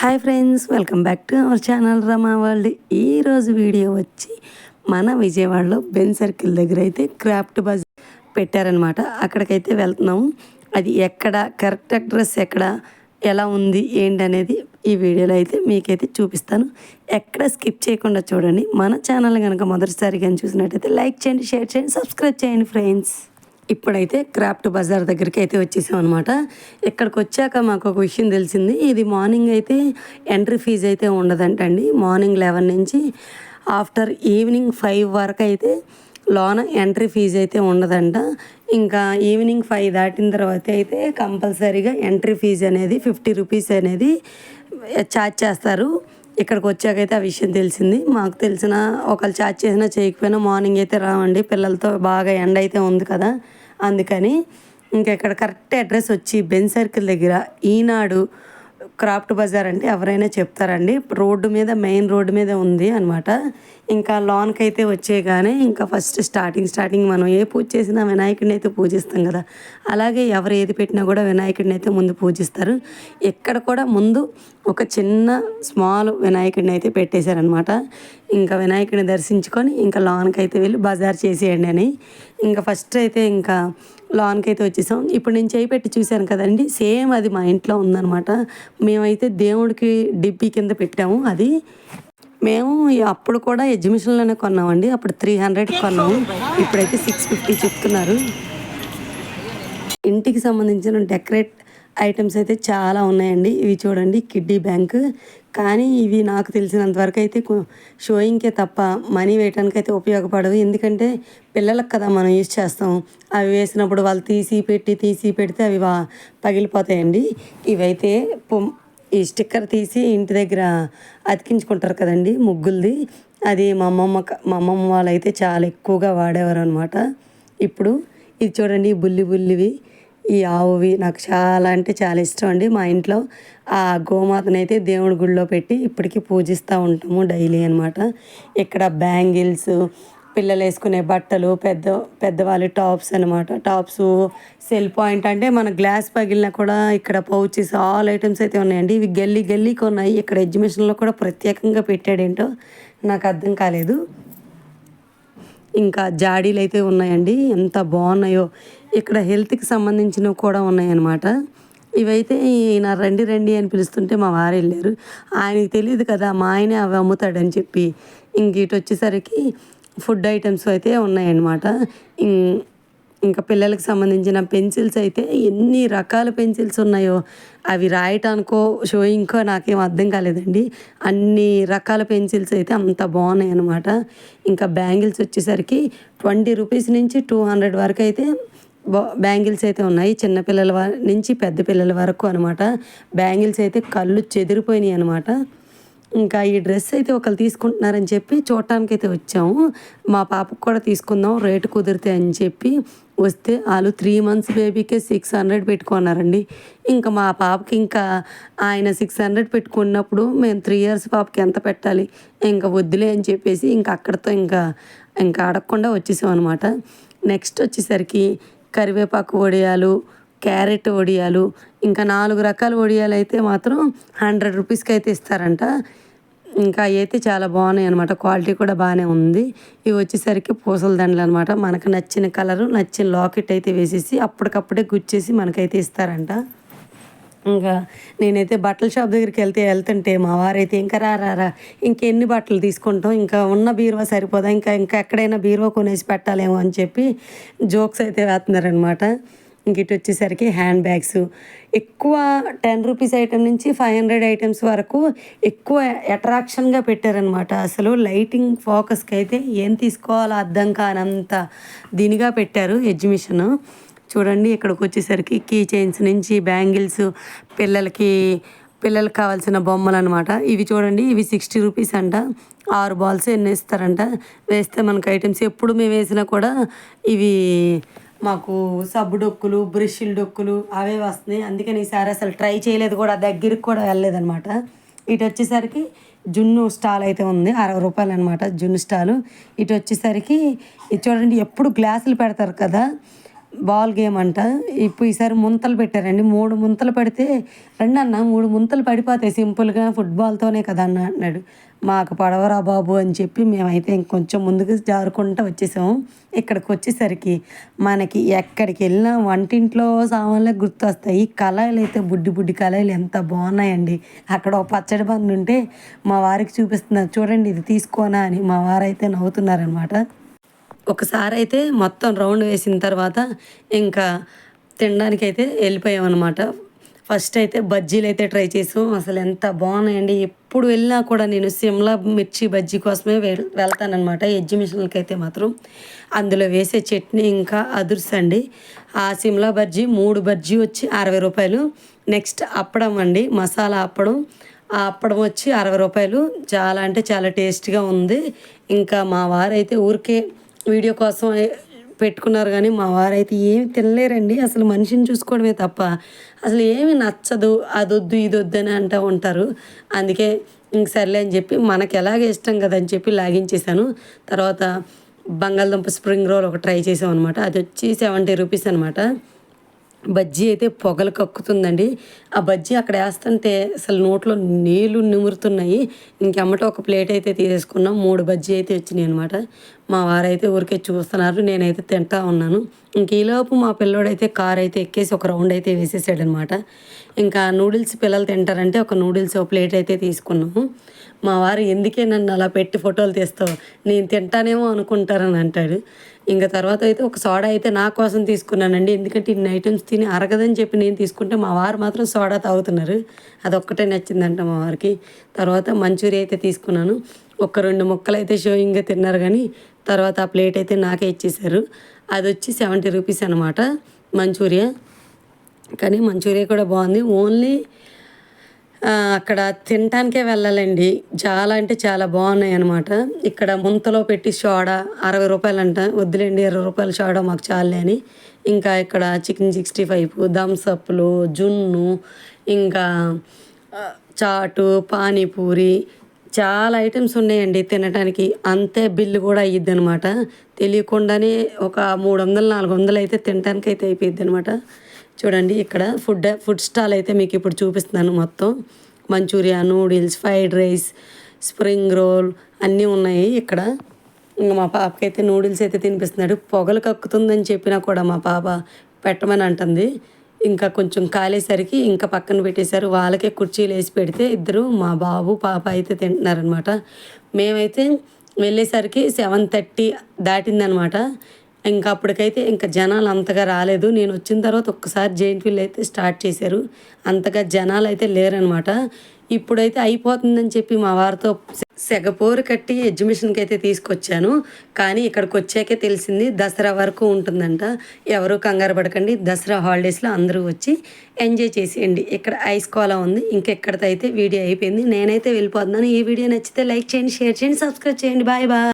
Hi friends welcome back to our channel Rama world. ఈరోజు video వచ్చి మన విజయవాడలో బెన్ సర్కిల్ దగ్గర అయితే క్రాఫ్ట్ బజ్ పెట్టారనమాట అక్కడికైతే వెళ్తున్నాము. అది ఎక్కడ కరెక్ట్ అడ్రస్ ఎక్కడ ఎలా ఉంది ఏంటి అనేది ఈ వీడియోలో అయితే మీకైతే చూపిస్తాను. ఎక్కడ స్కిప్ చేయకుండా చూడండి. మన ఛానల్ కనుక మొదటిసారిగా చూసినట్టయితే లైక్ చేయండి షేర్ చేయండి సబ్స్క్రైబ్ చేయండి ఫ్రెండ్స్. ఇప్పుడైతే క్రాఫ్ట్ బజార్ దగ్గరికి అయితే వచ్చేసాం అనమాట ఇక్కడికి వచ్చాక మాకు ఒక విషయం తెలిసింది. ఇది మార్నింగ్ అయితే ఎంట్రీ ఫీజు అయితే ఉండదంటండి. మార్నింగ్ లెవెన్ నుంచి ఆఫ్టర్ ఈవినింగ్ ఫైవ్ వరకు అయితే లోన ఎంట్రీ ఫీజు అయితే ఉండదంట. ఇంకా ఈవినింగ్ ఫైవ్ దాటిన తర్వాత అయితే కంపల్సరీగా ఎంట్రీ ఫీజు అనేది ఫిఫ్టీ రూపీస్ అనేది ఛార్జ్ చేస్తారు. ఇక్కడికి వచ్చాకైతే ఆ విషయం తెలిసింది. మాకు తెలిసిన ఒకళ్ళు ఛార్జ్ చేసినా చేయకపోయినా మార్నింగ్ అయితే రావండి. పిల్లలతో బాగా ఎండ అయితే ఉంది కదా. అందుకని ఇంకా ఇక్కడ కరెక్ట్ అడ్రస్ వచ్చి బెన్ సర్కిల్ దగ్గర ఈనాడు క్రాఫ్ట్ బజార్ అంటే ఎవరైనా చెప్తారండి. రోడ్డు మీద మెయిన్ రోడ్డు మీద ఉంది అనమాట ఇంకా లాన్కి అయితే వచ్చేగానే ఇంకా ఫస్ట్ స్టార్టింగ్ స్టార్టింగ్ మనం ఏ పూజ చేసినా వినాయకుడిని అయితే పూజిస్తాం కదా. అలాగే ఎవరు ఏది పెట్టినా కూడా వినాయకుడిని అయితే ముందు పూజిస్తారు. ఎక్కడ కూడా ముందు ఒక చిన్న స్మాల్ వినాయకుడిని అయితే పెట్టేశారనమాట ఇంకా వినాయకుడిని దర్శించుకొని ఇంకా లాన్కి అయితే వెళ్ళి బజార్ చేసేయండి అని. ఇంకా ఫస్ట్ అయితే ఇంకా లాన్కి అయితే వచ్చేసాం. ఇప్పుడు నేను చేయి పెట్టి చూశాను కదండి సేమ్ అది మా ఇంట్లో ఉందన్నమాట. మేమైతే దేవుడికి డిబ్బీ కింద పెట్టాము అది. మేము అప్పుడు కూడా ఎగ్జిబిషన్లోనే కొన్నామండి అప్పుడు త్రీ హండ్రెడ్కి కొన్నాము. ఇప్పుడైతే సిక్స్ ఫిఫ్టీ చెప్తున్నారు. ఇంటికి సంబంధించిన డెకరేట్ ఐటమ్స్ అయితే చాలా ఉన్నాయండి. ఇవి చూడండి కిడ్డీ బ్యాంక్ కానీ ఇవి నాకు తెలిసినంత వరకు అయితే షోయింగ్కే తప్ప మనీ వేయటానికి అయితే ఉపయోగపడవు. ఎందుకంటే పిల్లలకు కదా మనం యూజ్ చేస్తాం. అవి వేసినప్పుడు వాళ్ళు తీసి పెట్టి తీసి పెడితే అవి పగిలిపోతాయండి. ఇవైతే ఈ స్టిక్కర్ తీసి ఇంటి దగ్గర అతికించుకుంటారు కదండి ముగ్గులది. అది మా అమ్మమ్మ మా అమ్మమ్మ వాళ్ళు అయితే చాలా ఎక్కువగా వాడేవారు అనమాట ఇప్పుడు ఇది చూడండి బుల్లి బుల్లివి. ఈ ఆవువి నాకు చాలా అంటే చాలా ఇష్టం అండి. మా ఇంట్లో ఆ గోమాతను అయితే దేవుడి గుడిలో పెట్టి ఇప్పటికీ పూజిస్తూ ఉంటాము డైలీ అనమాట ఇక్కడ బ్యాంగిల్స్ పిల్లలు వేసుకునే బట్టలు పెద్ద పెద్దవాళ్ళ టాప్స్ అనమాట టాప్స్ సెల్ పాయింట్ అంటే మన గ్లాస్ పగిలినా కూడా ఇక్కడ పౌచెస్ ఆల్ ఐటమ్స్ అయితే ఉన్నాయండి. ఇవి గల్లీ గల్లీ ఉన్నాయి ఇక్కడ ఎగ్జిబిషన్లో కూడా ప్రత్యేకంగా పెట్టాడేంటో నాకు అర్థం కాలేదు. ఇంకా జాడీలు అయితే ఉన్నాయండి. ఎంత బాగున్నాయో. ఇక్కడ హెల్త్కి సంబంధించినవి కూడా ఉన్నాయన్నమాట. ఇవైతే ఈయన రండి రండి అని పిలుస్తుంటే మా వారు వెళ్ళారు. ఆయనకి తెలియదు కదా మా ఆయనే అవి అమ్ముతాడని చెప్పి. ఇంక ఇటు వచ్చేసరికి ఫుడ్ ఐటమ్స్ అయితే ఉన్నాయన్నమాట. ఇంకా పిల్లలకు సంబంధించిన పెన్సిల్స్ అయితే ఎన్ని రకాల పెన్సిల్స్ ఉన్నాయో అవి రాయటానికో షోయింగ్కో నాకేం అర్థం కాలేదండి. అన్ని రకాల పెన్సిల్స్ అయితే అంత బాగున్నాయి అనమాట ఇంకా బ్యాంగిల్స్ వచ్చేసరికి ట్వంటీ రూపీస్ నుంచి టూ హండ్రెడ్ వరకు అయితే బ్యాంగిల్స్ అయితే ఉన్నాయి. చిన్నపిల్లల నుంచి పెద్ద పిల్లల వరకు అనమాట బ్యాంగిల్స్ అయితే కళ్ళు చెదిరిపోయినాయి అనమాట ఇంకా ఈ డ్రెస్ అయితే ఒకరు తీసుకుంటున్నారని చెప్పి చూడటానికి అయితే వచ్చాము. మా పాపకు కూడా తీసుకుందాం రేటు కుదిరితే అని చెప్పి వస్తే వాళ్ళు త్రీ మంత్స్ బేబీకే సిక్స్ హండ్రెడ్ పెట్టుకున్నారండి. ఇంకా మా పాపకి ఇంకా ఆయన సిక్స్ హండ్రెడ్ పెట్టుకున్నప్పుడు మేము త్రీ ఇయర్స్ పాపకి ఎంత పెట్టాలి ఇంకా వద్దులే అని చెప్పేసి ఇంకా అక్కడితో ఇంకా ఇంకా అడగకుండా వచ్చేసాం అనమాట నెక్స్ట్ వచ్చేసరికి కరివేపాకు వడియాలు క్యారెట్ వడియాలు ఇంకా నాలుగు రకాల వడియాలు అయితే మాత్రం హండ్రెడ్ రూపీస్కి అయితే ఇస్తారంట. ఇంకా అయితే చాలా బాగున్నాయి అనమాట క్వాలిటీ కూడా బాగానే ఉంది. ఇవి వచ్చేసరికి పూసల దండలు అనమాట మనకు నచ్చిన కలరు నచ్చిన లాకెట్ అయితే వేసేసి అప్పటికప్పుడే గుచ్చేసి మనకైతే ఇస్తారంట. ఇంకా నేనైతే బట్టల షాప్ దగ్గరికి వెళ్తే వెళ్తుంటే మా వారైతే ఇంకా రారా ఇంకెన్ని బట్టలు తీసుకుంటాం ఇంకా ఉన్న బీరువా సరిపోదా ఇంకా ఇంకా ఎక్కడైనా బీరువా కొనేసి పెట్టాలేమో అని చెప్పి జోక్స్ అయితే వేస్తున్నారనమాట ఇంక ఇటు వచ్చేసరికి హ్యాండ్ బ్యాగ్స్ ఎక్కువ టెన్ రూపీస్ ఐటమ్ నుంచి ఫైవ్ హండ్రెడ్ ఐటమ్స్ వరకు ఎక్కువ అట్రాక్షన్గా పెట్టారనమాట అసలు లైటింగ్ ఫోకస్కి అయితే ఏం తీసుకోవాలో అర్థం కానంత దీనిగా పెట్టారు ఎగ్జిబిషన్ చూడండి ఇక్కడికి వచ్చేసరికి కీ చైన్స్ నుంచి బ్యాంగిల్స్ పిల్లలకి పిల్లలకి కావాల్సిన బొమ్మలు అనమాట ఇవి చూడండి ఇవి సిక్స్టీ రూపీస్ అంట. ఆరు బాల్స్ ఎన్ని వేస్తారంట. వేస్తే మనకు ఐటమ్స్ ఎప్పుడు మేము వేసినా కూడా ఇవి మాకు సబ్బు డొక్కులు బ్రష్ల డొక్కులు అవే వస్తున్నాయి. అందుకని ఈసారి అసలు ట్రై చేయలేదు కూడా దగ్గరికి కూడా వెళ్ళలేదనమాట. ఇటు వచ్చేసరికి జున్ను స్టాల్ అయితే ఉంది అరవై రూపాయలు అనమాట జున్ను స్టాలు. ఇటు వచ్చేసరికి ఇది చూడండి ఎప్పుడు గ్లాసులు పెడతారు కదా బాల్ గేమ్ అంట. ఇప్పుడు ఈసారి ముంతలు పెట్టారండి. మూడు ముంతలు పడితే రండి అన్న మూడు ముంతలు పడిపోతాయి. సింపుల్గా ఫుట్బాల్తోనే కదా అన్న అన్నాడు మాకు పడవరా బాబు అని చెప్పి మేమైతే ఇంకొంచెం ముందుకు జారుకుంటూ వచ్చేసాము. ఇక్కడికి వచ్చేసరికి మనకి ఎక్కడికి వెళ్ళినా వంటింట్లో సామాన్లే గుర్తొస్తాయి. కళాయిలు అయితే బుడ్డి బుడ్డి కళాయిలు ఎంత బాగున్నాయండి. అక్కడ ఒక పచ్చడి బండి ఉంటే మా వారికి చూపిస్తున్నారు చూడండి ఇది తీసుకోనా అని మా వారైతే నవ్వుతున్నారనమాట ఒకసారి అయితే మొత్తం రౌండ్ వేసిన తర్వాత ఇంకా తినడానికి అయితే వెళ్ళిపోయామన్నమాట. ఫస్ట్ అయితే బజ్జీలు అయితే ట్రై చేసాం. అసలు ఎంత బాగున్నాయండి. ఎప్పుడు వెళ్ళినా కూడా నేను సిమ్లా మిర్చి బజ్జీ కోసమే వెళ్ వెళ్తానమాట ఎగ్జిబిషన్లకి అయితే మాత్రం. అందులో వేసే చట్నీ ఇంకా అదుర్సండి. ఆ సిమ్లా బజ్జీ మూడు బజ్జీ వచ్చి అరవై రూపాయలు. నెక్స్ట్ అప్పడం అండి. మసాలా అప్పడం. ఆ అప్పడం వచ్చి అరవై రూపాయలు. చాలా అంటే చాలా టేస్ట్గా ఉంది. ఇంకా మా వారైతే ఊరికే వీడియో కోసం పెట్టుకున్నారు కానీ మా వారైతే ఏమి తినలేరండి. అసలు మనిషిని చూసుకోవడమే తప్ప అసలు ఏమి నచ్చదు అదొద్దు ఇదొద్దు అని అంటూ ఉంటారు. అందుకే ఇంక సర్లే అని చెప్పి మనకు ఎలాగ ఇష్టం కదా అని చెప్పి లాగించేసాను తర్వాత బంగాళదుంప స్ప్రింగ్ రోల్ ఒక ట్రై చేసాం అనమాట అది వచ్చి సెవెంటీ రూపీస్ అనమాట బజ్జీ అయితే పొగలు కక్కుతుందండి. ఆ బజ్జీ అక్కడ వేస్తుంటే అసలు నోట్లో నీళ్ళు నిమురుతున్నాయి. ఇంకెమ్మట ఒక ప్లేట్ అయితే తీసేసుకున్నాం. మూడు బజ్జీ అయితే వచ్చినాయి అనమాట మా వారైతే ఊరికే చూస్తున్నారు నేనైతే తింటా ఉన్నాను. ఇంక ఈలోపు మా పిల్లోడైతే కార్ అయితే ఎక్కేసి ఒక రౌండ్ అయితే వేసేసాడనమాట. ఇంకా నూడిల్స్ పిల్లలు తింటారంటే ఒక నూడిల్స్ ఒక ప్లేట్ అయితే తీసుకున్నాము. మా వారు ఎందుకే నన్ను అలా పెట్టి ఫోటోలు తీస్తావు? నేను తింటానేమో అనుకుంటారని అంటాడు. ఇంకా తర్వాత అయితే ఒక సోడా అయితే నా కోసం తీసుకున్నానండి. ఎందుకంటే ఇన్ని ఐటమ్స్ తిని అరగదని చెప్పి నేను తీసుకుంటే మా వారు మాత్రం సోడా తాగుతున్నారు. అదొక్కటే నచ్చిందంట మా వారికి. తర్వాత మంచూరియా అయితే తీసుకున్నాను. ఒక రెండు ముక్కలు అయితే షోయింగ్గా తిన్నారు కానీ తర్వాత ఆ ప్లేట్ అయితే నాకే ఇచ్చేసారు అది వచ్చి సెవెంటీ రూపీస్ అనమాట మంచూరియా. కానీ మంచూరియా కూడా బాగుంది. ఓన్లీ అక్కడ తినటానికే వెళ్ళాలండి. చాలా అంటే చాలా బాగున్నాయి అనమాట ఇక్కడ ముంతలో పెట్టి సోడా అరవై రూపాయలు అంట వద్దులేండి ఇరవై రూపాయల సోడా మాకు చాలే అని. ఇంకా ఇక్కడ చికెన్ సిక్స్టీ ఫైవ్ థమ్స్అప్లు జున్ను ఇంకా చాటు పానీపూరి చాలా ఐటమ్స్ ఉన్నాయండి తినడానికి అంతే బిల్లు కూడా అయ్యిద్ది అనమాట తెలియకుండానే ఒక మూడు వందలు నాలుగు వందలు అయితే తినడానికి అయితే అయిపోయిద్ది అనమాట చూడండి ఇక్కడ ఫుడ్ ఫుడ్ స్టాల్ అయితే మీకు ఇప్పుడు చూపిస్తున్నాను మొత్తం. Manchuria noodles fried rice spring roll అన్నీ ఉన్నాయి ఇక్కడ. ఇంకా మా పాపకైతే నూడిల్స్ అయితే తినిపిస్తున్నాడు. పొగలు కక్కుతుందని చెప్పినా కూడా మా పాప పెట్టమని అంటుంది. ఇంకా కొంచెం కాలేసరికి ఇంకా పక్కన పెట్టేశారు. వాళ్ళకే కుర్చీలు వేసి పెడితే ఇద్దరు మా బాబు పాప అయితే తింటున్నారనమాట మేమైతే వెళ్ళేసరికి సెవెన్ థర్టీ దాటిందనమాట ఇంకా అప్పటికైతే ఇంకా జనాలు అంతగా రాలేదు. నేను వచ్చిన తర్వాత ఒక్కసారి జెయింట్ వీల్ అయితే స్టార్ట్ చేశారు. అంతగా జనాలు అయితే లేరనమాట. ఇప్పుడైతే అయిపోతుందని చెప్పి మా వారితో సెగపోరు కట్టి ఎగ్జిబిషన్కి అయితే తీసుకొచ్చాను. కానీ ఇక్కడికి వచ్చాకే తెలిసింది దసరా వరకు ఉంటుందంట. ఎవరు కంగారు పడకండి. దసరా హాలిడేస్లో అందరూ వచ్చి ఎంజాయ్ చేసేయండి. ఇక్కడ ఐస్ కోలా ఉంది. ఇంకెక్కడితో అయితే వీడియో అయిపోయింది. నేనైతే వెళ్ళిపోతున్నాను. ఈ వీడియో నచ్చితే లైక్ చేయండి షేర్ చేయండి సబ్స్క్రైబ్ చేయండి. Bye bye.